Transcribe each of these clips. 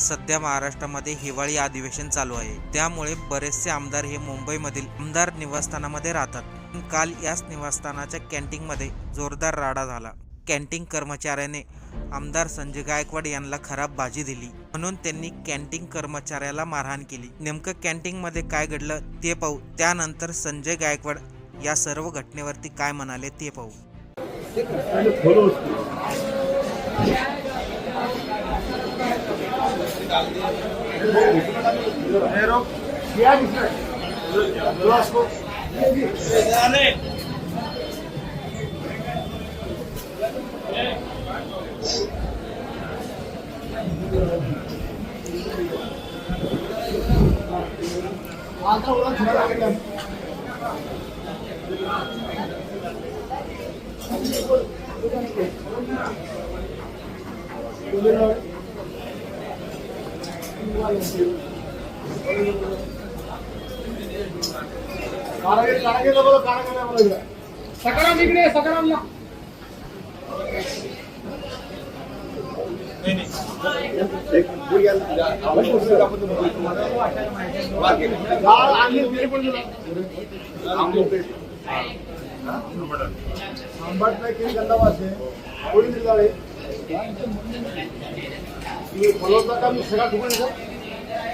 सध्या महाराष्ट्रामध्ये हिवाळी अधिवेशन चालू आहे. त्यामुळे बरेचसे आमदार हे मुंबईमधील आमदार निवासस्थानामध्ये राहतात. काल याच निवासस्थानाच्या कॅन्टीनमध्ये जोरदार राडा झाला. कॅन्टीन कर्मचाऱ्याने आमदार संजय गायकवाड यांना खराब बाजी दिली. म्हणून त्यांनी कॅन्टीन कर्मचाऱ्याला मारहाण केली. नेमकं कॅन्टीनमध्ये काय घडलं ते पाहू. त्यानंतर संजय गायकवाड या सर्व घटनेवरती काय म्हणाले ते पाहू. सकाराम इकडे सकाराम ना लोक काय सकाराम इकडे सकाराम बघा काय झालं लोकांना जर खाऊ घालता आमदार दे हे घे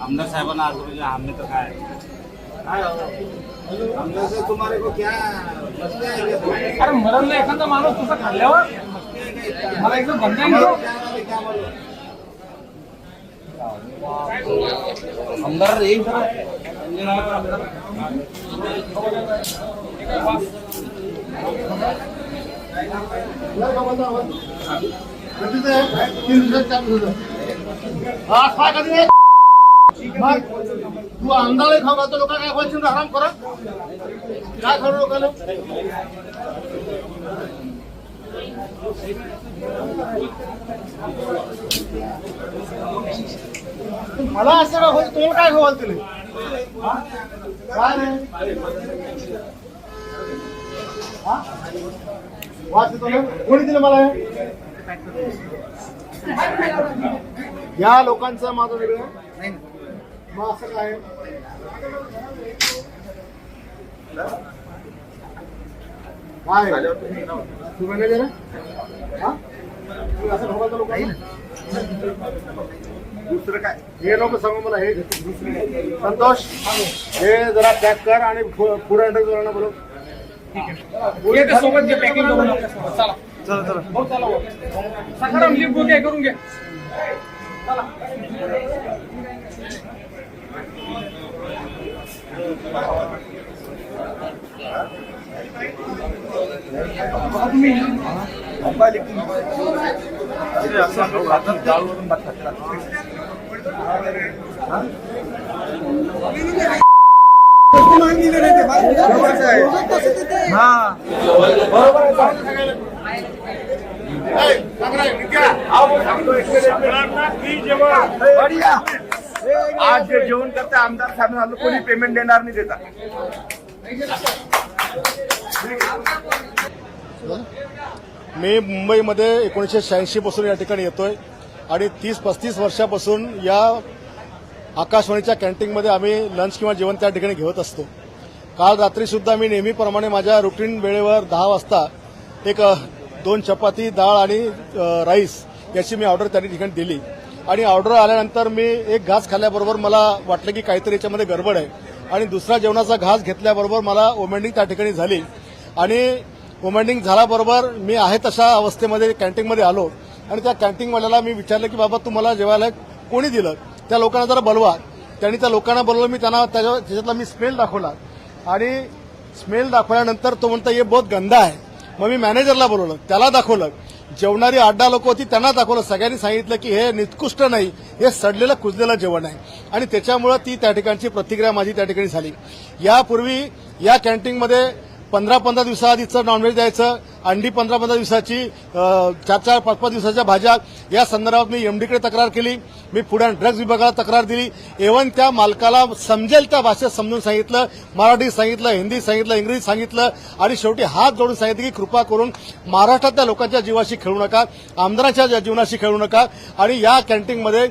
आमदार साहेबांना आज म्हणजे आम्ही तर काय आमदार साहेब तुम्हाला को क्या? अरे मरण नाही एखादा माणूस तुझा खाल्ल्यावर मला एकदम बंद? आमदार येईल का? जर खाऊ घालता आवाज. गरजेचं आहे. तीन दिवसात चार दिवसात. हा, काय कधी नाही? मग तू आमदार खाऊ घालतो लोक काय बोलशील आराम करा काय करू लोकांना मला असं का होईल तुम्हाला काय खाऊ घालतील हा? काय नाही हा? वाच येतो ना? कोणी दिलं मला हे? या लोकांचं माझं वेगळं मग असं काय काय तू मॅनेजर? हा? असं? दुसरं काय हे नको सांगू मला हे संतोष हे जरा पॅक कर आणि फूड अँडर बोलव सोबत घे पॅकिंग करून. चला चला चला भाऊ, चला. सकाराम करून घे चला बघा तुम्ही डाळवरून भात खातात. हा बढिया. आज जे जेवण करते आमदार साहेब कोणी पेमेंट देणार नाही देता मी मुंबईमध्ये एकोणीसशे शहाऐंशी पासून या ठिकाणी येतोय आणि तीस पस्तीस वर्षापासून या आकाशवाणीच्या कॅन्टीनमध्ये आम्ही लंच किंवा जेवण त्या ठिकाणी घेत असतो. काल रात्रीसुद्धा मी नेहमीप्रमाणे माझ्या रुटीन वेळेवर दहा वाजता एक दोन चपाती डाळ आणि राईस याची मी ऑर्डर त्या ठिकाणी दिली. आणि ऑर्डर आल्यानंतर मी एक घास खाल्ल्याबरोबर मला वाटलं की काहीतरी याच्यामध्ये गडबड आहे. आणि दुसरा जेवणाचा घास घेतल्याबरोबर मला ओमेंडिंग त्या ठिकाणी झाली. आणि ओमेंडिंग झाल्याबरोबर मी आहे तशा अवस्थेमध्ये कॅन्टीनमध्ये आलो. आणि त्या कॅन्टीनवाल्याला मी विचारलं की बाबा तुम्हाला जेवायला कोणी दिलं? त्या लोकांना जरा बोलवा. त्यांनी त्या लोकांना बोलवलं मी त्यांना त्याच्या त्याच्यातला मी स्मेल दाखवला. आणि स्मेल दाखवल्यानंतर तो म्हणता ये बहुत गंदा आहे. मग मी मॅनेजरला बोलवलं त्याला दाखवलं. जेवणारी अड्डा लोक होती त्यांना दाखवलं. सगळ्यांनी सांगितलं की हे निकृष्ट नाही हे सडलेलं कुजलेलं जेवण आहे. आणि त्याच्यामुळं ती त्या ठिकाणची प्रतिक्रिया माझी त्या ठिकाणी झाली. यापूर्वी या कॅन्टीनमध्ये पंधरा पंधरा दिवसाआधीचं नॉनव्हेज द्यायचं अंडी पंधरा पंधरा दिवसाची चार चार पाच पाच दिवसाच्या भाज्या या संदर्भात मी एमडीकडे तक्रार केली मी पुढे ड्रग्ज विभागाला तक्रार दिली. एवन त्या मालकाला समजेल त्या भाषेत समजून सांगितलं मराठी सांगितलं हिंदी सांगितलं इंग्रजी सांगितलं आणि शेवटी हात जोडून सांगितलं की कृपा करून महाराष्ट्रातल्या लोकांच्या जीवाशी खेळू नका आमदारांच्या जीवनाशी खेळू नका आणि या कॅन्टीनमध्ये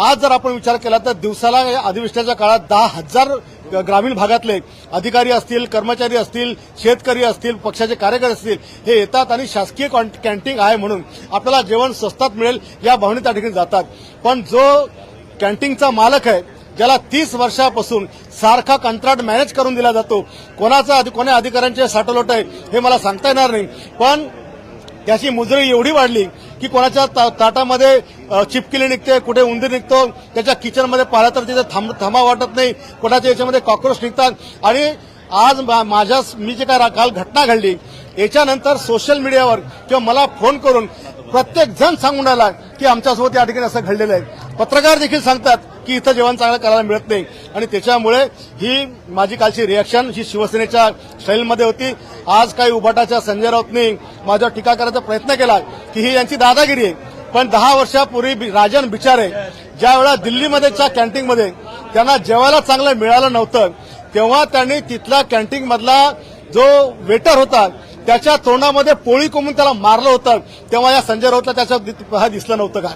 आज जर आपण विचार केला तर दिवसाला या अधिवेशनाच्या काळात दहा हजार ग्रामीण भागातले अधिकारी असतील कर्मचारी असतील शेतकरी असतील पक्षाचे कार्यकर्ते असतील हे येतात आणि शासकीय कॉन- कॅन्टीन आहे म्हणून आपल्याला जेवण स्वस्तात मिळेल या भावने त्या ठिकाणी जातात. पण जो कॅन्टीनचा मालक आहे ज्याला तीस वर्षापासून सारखा कंत्राट मॅनेज करून दिला जातो कोणाचा कोण्या अधिकाऱ्यांचे साठलोट आहे हे मला सांगता येणार नाही. पण त्याची मुजरी एवढी वाढली की कोणाच्या ता- ताटामध्ये चिपकिली निघते कुठे उंदीर निघतो त्याच्या किचनमध्ये पाहिलं तर तिथे थांब थांबा वाटत नाही कोणाच्या याच्यामध्ये कॉक्रोच निघतात. आणि आज मा- माझ्या मी जे काय रा- काल घटना घडली याच्यानंतर सोशल मीडियावर किंवा मला फोन करून प्रत्येक जण सांगून आला की आमच्यासोबत या ठिकाणी असं घडलेलं आहे. पत्रकार देखील सांगतात की इथं जेवण चांगलं करायला मिळत नाही. आणि त्याच्यामुळे ही माझी कालची रिॲक्शन ही शिवसेनेच्या स्टाईलमध्ये होती. आज काही उभाटाच्या संजय राऊतनी माझ्यावर टीका करायचा प्रयत्न केला की ही यांची दादागिरी आहे. पण दहा वर्षापूर्वी राजन बिचारे ज्या वेळा दिल्लीमध्येच्या कॅन्टीनमध्ये त्यांना जेवायला चांगलं मिळालं नव्हतं तेव्हा त्यांनी तिथल्या कॅन्टीनमधला जो वेटर होता त्याच्या तोंडामध्ये पोळी कोंबून त्याला मारलं होतं. तेव्हा या संजय राऊतला त्याच्या दि- हा दिसलं नव्हतं का?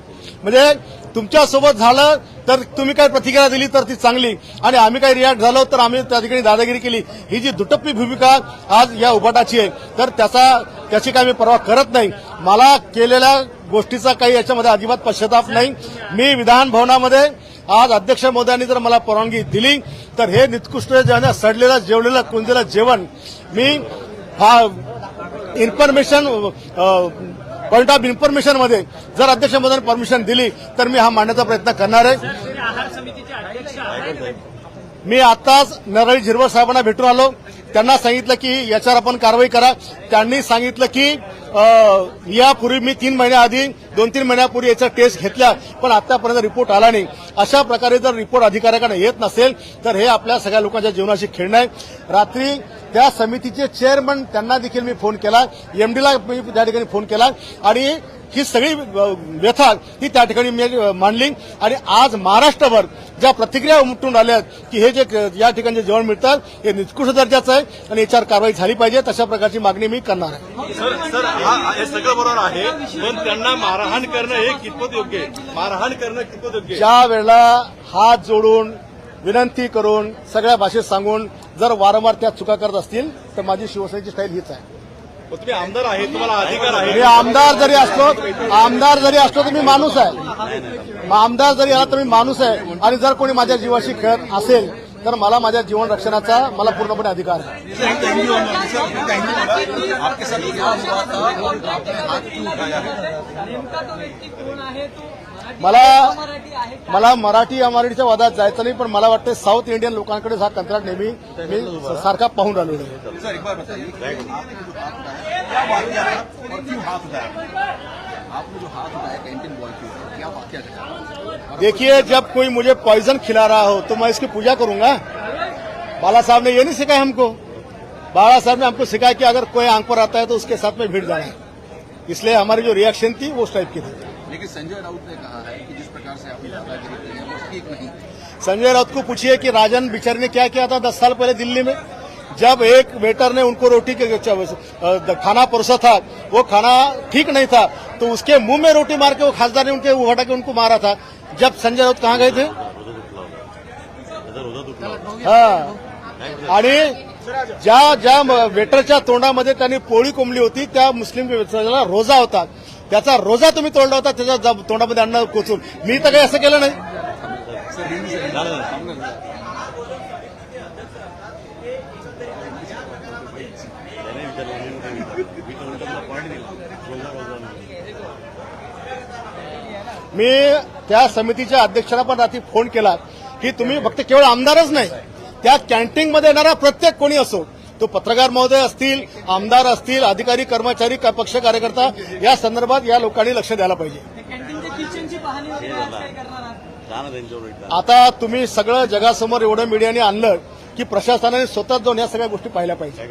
म्हणजे तुमच्यासोबत झालं तर तुम्ही काय प्रतिक्रिया दिली तर ती चांगली. आणि आम्ही काही रिॲक्ट झालो तर आम्ही त्या ठिकाणी दादागिरी केली. ही जी दुटप्पी भूमिका आज या उभाटाची आहे तर त्याचा त्याची काही मी पर्वा करत नाही. मला केलेल्या गोष्टीचा काही याच्यामध्ये अजिबात पश्चाताप नाही. मी विधान भवनामध्ये आज अध्यक्ष मोदयांनी जर मला परवानगी दिली तर हे निकृष्ट जेवण सडलेलं जेवलेलं कुंजलेलं जेवण मी हा इन्फॉर्मेशन पॉईंट ऑफ इन्फॉर्मेशनमध्ये जर अध्यक्ष महोदयांनी परमिशन दिली तर मी हा मांडण्याचा प्रयत्न करणार आहे. मी आताच नरळी झिरवळ साहेबांना भेटून आलो. त्यांना सांगितलं की याच्यावर आपण कारवाई करा. त्यांनी सांगितलं की यापूर्वी मी तीन महिन्याआधी दोन तीन महिन्यापूर्वी याचा टेस्ट घेतल्या पण आतापर्यंत रिपोर्ट आला नाही. अशा प्रकारे जर रिपोर्ट अधिकाऱ्याकडे येत नसेल तर हे आपल्या सगळ्या लोकांच्या जीवनाशी खेळणं आहे. रात्री त्या समितीचे चेअरमन त्यांना देखील मी फोन केला. एमडीला मी त्या ठिकाणी फोन केला. आणि ही सगळी व्यथा ही त्या ठिकाणी मी मांडली. आणि आज महाराष्ट्रभर ज्या प्रतिक्रिया उमटून आल्या की हे जे या ठिकाणी जे जेवण मिळतात हे निकृष्ट दर्जाचं आहे आणि याच्यावर कारवाई झाली पाहिजे तशा प्रकारची मागणी मी करणार आहे. सर सर हा सगळं बरोबर आहे पण त्यांना मारहाण करणं हे कितपत योग्य आहे? मारहाण करणं कितपत योग्य आहे? ज्या वेळेला हात जोडून विनंती करून सगळ्या भाषेत सांगून जर वारंवार त्या चुका करत असतील तर माझी शिवसेनेची स्टाईल हीच आहे. पण तुम्ही आमदार आहे तुम्हाला अधिकार आहे. मी आमदार जरी असलो आमदार जरी असलो तर मी माणूस आहे. आमदार जरी आला तर मी माणूस आहे. आणि जर कोणी माझ्या जीवाशी खेळत असेल तर मला माझ्या जीवन रक्षणाचा मला पूर्णपणे अधिकार आहे. नेमका तो व्यक्ती कोण आहे? तो आहे? मला मला मराठी अमराठीच्या वादात जायचं नाही, पण मला वाटतं साऊथ इंडियन लोकांकडे हा कंत्राट नेहमी मी सारखा पाहून राहिलो देखिए, जब कोई मुझे पॉइजन खिला रहा हो तो मैं इसकी पूजा करूँगा। बाला साहब ने ये नहीं सिखाया हमको। बाला साहब ने हमको सिखाया कि अगर कोई आँख पर आता है तो उसके साथ में भीड़ जाना। इसलिए हमारी जो रिएक्शन थी, वो उस टाइप की थी। लेकिन संजय राउत ने कहा है कि जिस प्रकार से आपने दादागिरी की है वो ठीक नहीं। संजय राउत को पूछिए कि राजन बिचारी ने क्या किया था दस साल पहले दिल्ली में? जब एक वेटर ने उनको रोटी के खाना परोसा था वो खाना ठीक नहीं था तो उसके मुंह में रोटी मार के वो खासदार ने उनके हटा के उनको मारा था। जब संजय राउत कहाँ गए थे? हा। आणि ज्या ज्या वेटरच्या तोंडामध्ये त्यांनी पोळी कोंबली होती त्या मुस्लिम व्यवसायाला रोजा होता. त्याचा रोजा तुम्ही तोडला होता त्याच्या जा- तोंडामध्ये अन्न कोचून. मी तर काही असं केलं नाही. मी त्या समितीच्या अध्यक्षाला पण रात्री फोन केला की तुम्ही फक्त केवळ आमदारच नाही त्या कॅन्टीनमध्ये येणारा प्रत्येक कोणी असो तो पत्रकार महोदय असतील आमदार असतील अधिकारी कर्मचारी का- पक्ष कार्यकर्ता या संदर्भात या लोकांनी लक्ष द्यायला पाहिजे. आता तुम्ही सगळं जगासमोर एवढं मीडियाने आणलं की प्रशासनाने स्वतः जाऊन या सगळ्या गोष्टी पाहिल्या पाहिजे.